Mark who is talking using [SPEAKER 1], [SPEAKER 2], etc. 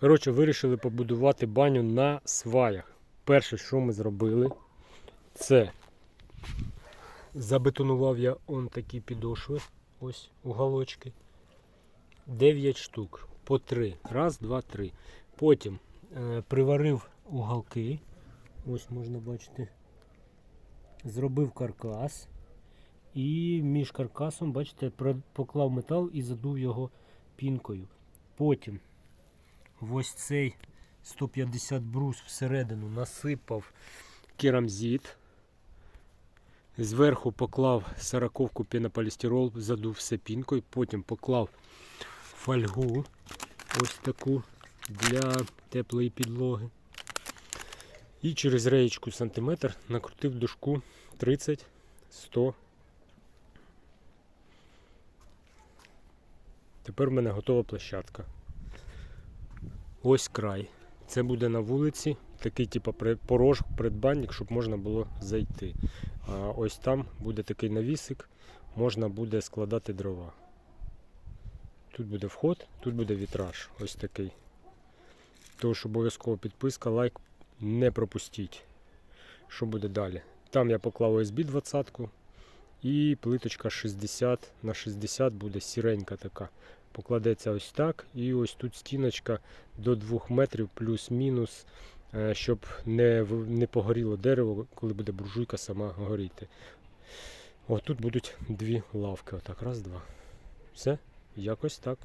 [SPEAKER 1] Коротше, вирішили побудувати баню на сваях. Перше, що ми зробили, це забетонував я он такі підошви, ось уголочки. 9 штук по 3. Раз, два, три. Потім е, приварив уголки. Ось можна бачити. Зробив каркас. І між каркасом, бачите, поклав метал і задув його пінкою. Потім ось цей 150 брус всередину насипав керамзит. Зверху поклав сороковку пенополістирол, задув все пінкою, потім поклав фольгу ось таку для теплої підлоги. І через реєчку сантиметр накрутив дужку 30 100 Тепер в мене готова площадка. Ось край. Це буде на вулиці, такий типу при- порож, придбанник, щоб можна було зайти. А ось там буде такий навісик, можна буде складати дрова. Тут буде вход, тут буде вітраж. Ось такий. Тож обов'язково підписка, лайк не пропустіть. Що буде далі? Там я поклав USB 20 і плиточка 60 на 60 буде сіренька така. Покладеться ось так. І ось тут стіночка до 2 метрів плюс-мінус, е, щоб не, не погоріло дерево, коли буде буржуйка сама горіти. Ось тут будуть дві лавки. Отак, раз, два. Все, якось так.